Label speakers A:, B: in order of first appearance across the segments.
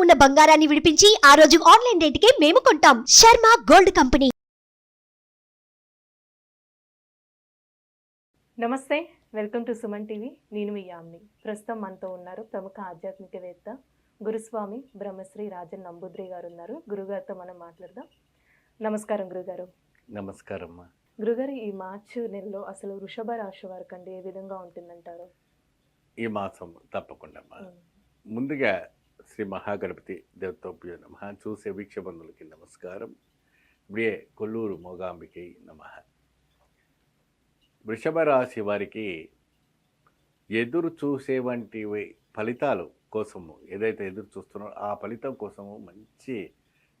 A: ఉన్న బంగారాన్ని విడిపించి ఆ రోజు ఆన్లైన్ రేటుకే మేము కొంటాం. Sharma gold company.
B: నమస్తే వెల్కమ్ టు సుమన్ టీవీ. నేను మీ యామ్ని. ప్రస్తుతం మనతో ఉన్నారు ప్రముఖ ఆధ్యాత్మికవేత్త గురుస్వామి బ్రహ్మశ్రీ రాజన్ నంబుద్రి గారు ఉన్నారు గురుగారితో మనం మాట్లాడదాం. నమస్కారం గురుగారు.
C: నమస్కారమ్మా.
B: గురుగారు ఈ మార్చి నెలలో అసలు వృషభ రాశి వారికి అండి ఏ విధంగా ఉంటుందంటారు?
C: ఈ మాసం తప్పకుండా అమ్మా. ముందుగా శ్రీ మహాగణపతి దేవతోభ్యో నమ. చూసే వీక్షబంధులకి నమస్కారం. ఇప్పుడే కొల్లూరు మోగాంబికి నమ. వృషభ రాశి వారికి ఎదురు చూసే వంటి ఫలితాలు కోసము ఏదైతే ఎదురు చూస్తున్నారో ఆ ఫలితం కోసము మంచి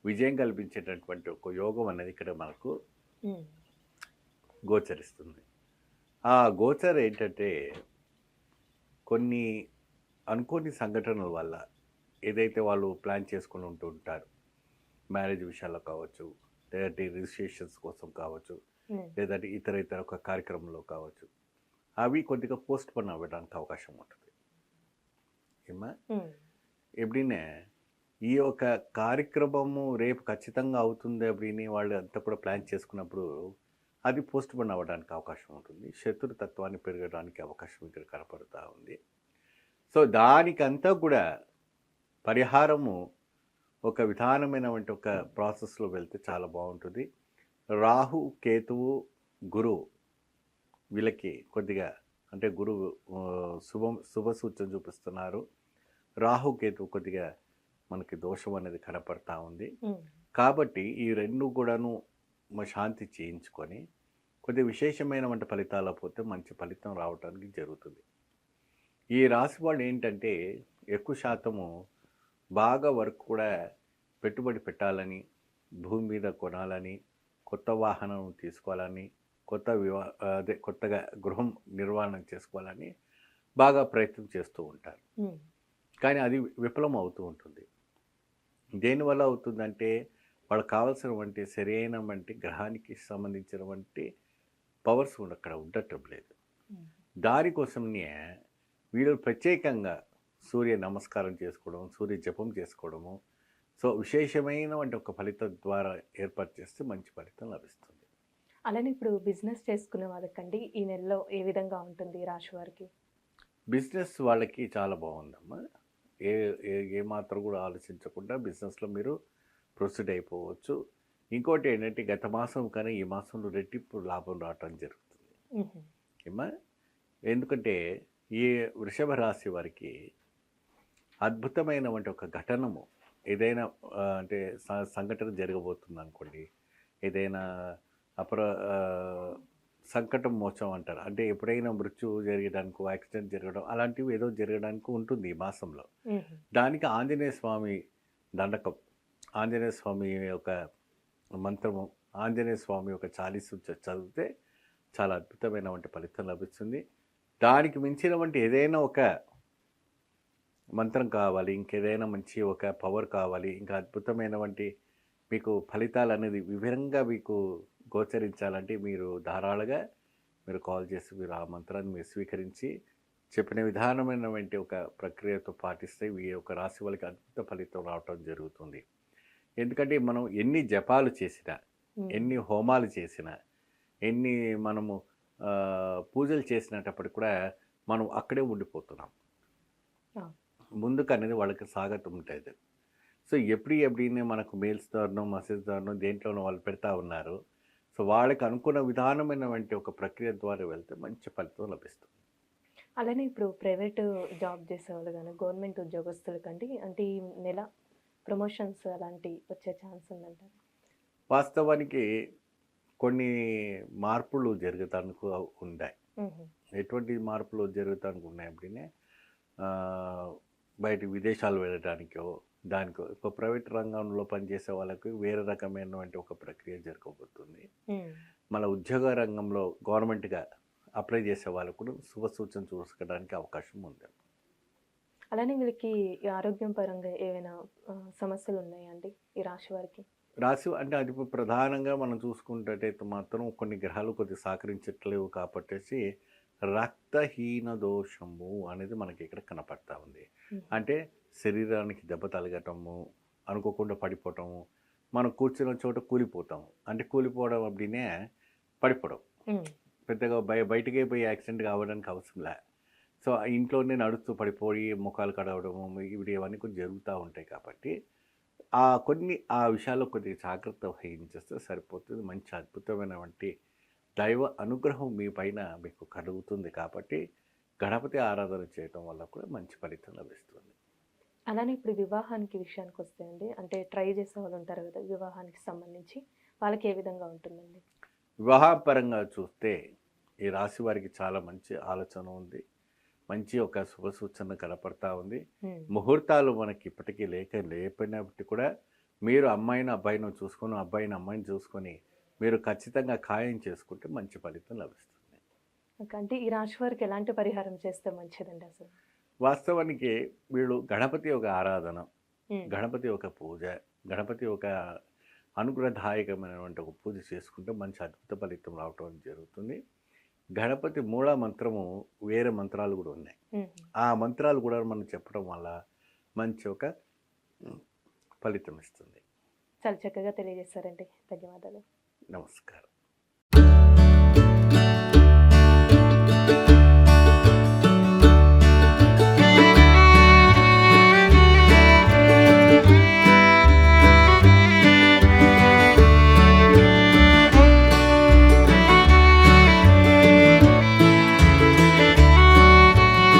C: విజయం కల్పించేటటువంటి ఒక యోగం అనేది ఇక్కడ మనకు గోచరిస్తుంది. ఆ గోచర ఏంటంటే కొన్ని అనుకోని సంఘటనల వల్ల ఏదైతే వాళ్ళు ప్లాన్ చేసుకుని ఉంటూ ఉంటారు మ్యారేజ్ విషయాల్లో కావచ్చు లేదంటే రిజిస్ట్రేషన్స్ కోసం కావచ్చు లేదంటే ఇతర ఇతర ఒక కార్యక్రమంలో కావచ్చు అవి కొద్దిగా పోస్ట్ పోన్ అవ్వడానికి అవకాశం ఉంటుంది. ఏమా ఎప్పుడైనా ఈ యొక్క కార్యక్రమము రేపు ఖచ్చితంగా అవుతుంది అప్పుడని వాళ్ళు అంతా కూడా ప్లాన్ చేసుకున్నప్పుడు అది పోస్ట్ పోన్ అవ్వడానికి అవకాశం ఉంటుంది. శత్రుతత్వాన్ని పెరగడానికి అవకాశం ఇక్కడ కనపడుతూ ఉంది. సో దానికంతా కూడా పరిహారము ఒక విధానమైనటువంటి ఒక ప్రాసెస్లో వెళ్తే చాలా బాగుంటుంది. రాహు కేతువు గురువు వీళ్ళకి కొద్దిగా అంటే గురువు శుభం శుభ సూచన చూపిస్తున్నారు. రాహు కేతువు కొద్దిగా మనకి దోషం అనేది కనపడతా ఉంది. కాబట్టి ఈ రెండు కూడాను మ- శాంతి చేయించుకొని కొద్దిగా విశేషమైన వంటి ఫలితాలు పోతే మంచి ఫలితం రావడానికి జరుగుతుంది. ఈ రాశి వాళ్ళు ఏంటంటే ఎక్కువ శాతము బాగా వర్క్ కూడా పెట్టుబడి పెట్టాలని భూమి మీద కొనాలని కొత్త వాహనం తీసుకోవాలని కొత్త వివా అదే కొత్తగా గృహం నిర్వహణ చేసుకోవాలని బాగా ప్రయత్నం చేస్తూ ఉంటారు. కానీ అది విఫలం అవుతూ ఉంటుంది. దేనివల్ల అవుతుందంటే వాళ్ళకి కావాల్సినటువంటి సరైన వంటి గ్రహానికి సంబంధించినటువంటి పవర్స్ కూడా అక్కడ ఉండటం లేదు. దానికోసమే వీళ్ళు ప్రత్యేకంగా సూర్య నమస్కారం చేసుకోవడం సూర్య జపం చేసుకోవడము. సో విశేషమైనటువంటి ఒక ఫలితం ద్వారా ఏర్పాటు చేస్తే మంచి ఫలితం లభిస్తుంది.
B: అలానే ఇప్పుడు బిజినెస్ చేసుకునే వాళ్ళకండి ఈ నెలలో ఏ విధంగా ఉంటుంది రాశి వారికి?
C: బిజినెస్ వాళ్ళకి చాలా బాగుందమ్మా. ఏ ఏ మాత్రం కూడా ఆలోచించకుండా బిజినెస్లో మీరు ప్రొసీడ్ అయిపోవచ్చు. ఇంకోటి ఏంటంటే గత మాసం కానీ ఈ మాసంలో రెట్టింపు లాభం రావటం జరుగుతుంది. ఏమా ఎందుకంటే ఈ వృషభ రాశి వారికి అద్భుతమైనటువంటి ఒక ఘటనము. ఏదైనా అంటే సంఘటన జరగబోతుంది అనుకోండి ఏదైనా అపర సంకటం మోచం అంటారు. అంటే ఎప్పుడైనా మృత్యు జరగడానికి యాక్సిడెంట్ జరగడం అలాంటివి ఏదో జరగడానికి ఉంటుంది ఈ మాసంలో. దానికి ఆంజనేయ స్వామి దండకం ఆంజనేయ స్వామి యొక్క మంత్రము ఆంజనేయ స్వామి యొక్క చాలీసు చదివితే చాలా అద్భుతమైనటువంటి ఫలితం లభిస్తుంది. దానికి మించినటువంటి ఏదైనా ఒక మంత్రం కావాలి ఇంకేదైనా మంచి ఒక పవర్ కావాలి ఇంకా అద్భుతమైనటువంటి మీకు ఫలితాలు అనేది వివరంగా మీకు గోచరించాలంటే మీరు ధారాళంగా మీరు కాల్ చేసి మీరు ఆ మంత్రాన్ని మీరు స్వీకరించి చెప్పిన విధానమైనటువంటి ఒక ప్రక్రియతో పాటిస్తే ఈ యొక్క రాశి వాళ్ళకి అద్భుత ఫలితం రావటం జరుగుతుంది. ఎందుకంటే మనం ఎన్ని జపాలు చేసినా ఎన్ని హోమాలు చేసినా ఎన్ని మనము పూజలు చేసినప్పటికి కూడా మనం అక్కడే ఉండిపోతున్నాం. ముందుకు అనేది వాళ్ళకి స్వాగతం ఉంటుంది సో ఎప్పుడు ఎప్పుడైనా మనకు మెయిల్స్ ద్వారానో మెసేజ్ ద్వారానో దేంట్లోనో వాళ్ళు పెడతా ఉన్నారు. సో వాళ్ళకి అనుకున్న విధానమైనటువంటి ఒక ప్రక్రియ ద్వారా వెళ్తే మంచి ఫలితం లభిస్తుంది.
B: అలానే ఇప్పుడు ప్రైవేట్ జాబ్ చేసే వాళ్ళు కానీ గవర్నమెంట్ ఉద్యోగస్తులు కంటే అంటే ఈ నెల ప్రమోషన్స్ అలాంటి వచ్చే ఛాన్స్ ఉందంటారు?
C: వాస్తవానికి కొన్ని మార్పులు జరుగుతానికి ఉన్నాయి ఎటువంటి మార్పులు జరుగుతానికి ఉన్నాయి అప్పుడే బయట విదేశాలు వెళ్ళడానికో దానికో ఇప్పుడు ప్రైవేట్ రంగంలో పనిచేసే వాళ్ళకి వేరే రకమైనటువంటి ఒక ప్రక్రియ జరగబోతుంది. మన ఉద్యోగ రంగంలో గవర్నమెంట్గా అప్లై చేసే వాళ్ళకు కూడా శుభ సూచన చూసుకోవడానికి అవకాశం ఉంది.
B: అలానే వీళ్ళకి ఆరోగ్యం పరంగా ఏమైనా సమస్యలు ఉన్నాయా అండి ఈ రాశి వారికి?
C: రాశి అంటే అది ప్రధానంగా మనం చూసుకుంటే మాత్రం కొన్ని గ్రహాలు కొద్దిగా సహకరించట్లేవు కాబట్టేసి రక్తహీన దోషము అనేది మనకి ఇక్కడ కనపడతా ఉంది. అంటే శరీరానికి దెబ్బ తలగటము అనుకోకుండా పడిపోవటము మనం కూర్చున్న చోట కూలిపోతాము. అంటే కూలిపోవడం అప్పుడే పడిపోవడం పెద్దగా బయ బయటికే పోయి యాక్సిడెంట్ కావడానికి అవసరం లే. సో ఇంట్లోనే నడుస్తూ పడిపోయి ముఖాలు కడవడము ఇవి ఇవన్నీ కొన్ని జరుగుతూ ఉంటాయి కాబట్టి ఆ కొన్ని ఆ విషయాల్లో కొద్దిగా జాగ్రత్త వహించేస్తే సరిపోతుంది. మంచి అద్భుతమైనటువంటి దైవ అనుగ్రహం మీ పైన మీకు కలుగుతుంది కాబట్టి గణపతి ఆరాధన చేయటం వల్ల కూడా మంచి ఫలితం లభిస్తుంది.
B: అలానే ఇప్పుడు వివాహానికి విషయానికి వస్తే అండి అంటే ట్రై చేసే వాళ్ళు ఉంటారు కదా వివాహానికి సంబంధించి వాళ్ళకి ఏ విధంగా ఉంటుందండి?
C: వివాహపరంగా చూస్తే ఈ రాశి వారికి చాలా మంచి ఆలోచన ఉంది. మంచి ఒక శుభ సూచన కనపడతా ఉంది. ముహూర్తాలు మనకి ఇప్పటికీ లేక లేకపోయినప్పటికీ కూడా మీరు అమ్మాయిని అబ్బాయిని చూసుకొని అబ్బాయిని అమ్మాయిని చూసుకొని మీరు ఖచ్చితంగా ఖాయం చేసుకుంటే మంచి ఫలితం లభిస్తుంది.
B: అంటే ఈ రాశి వారికి ఎలాంటి పరిహారం చేస్తే మంచిదండి అసలు?
C: వాస్తవానికి వీళ్ళు గణపతి ఒక ఆరాధన గణపతి ఒక పూజ గణపతి ఒక అనుగ్రహదాయకమైనటువంటి ఒక పూజ చేసుకుంటే మంచి అద్భుత ఫలితం రావటం జరుగుతుంది. గణపతి మూల మంత్రము వేరే మంత్రాలు కూడా ఉన్నాయి. ఆ మంత్రాలు కూడా మనం చెప్పడం వల్ల మంచి ఒక ఫలితం ఇస్తుంది.
B: చాలా చక్కగా తెలియజేస్తారండి ధన్యవాదాలు.
C: నమస్కారం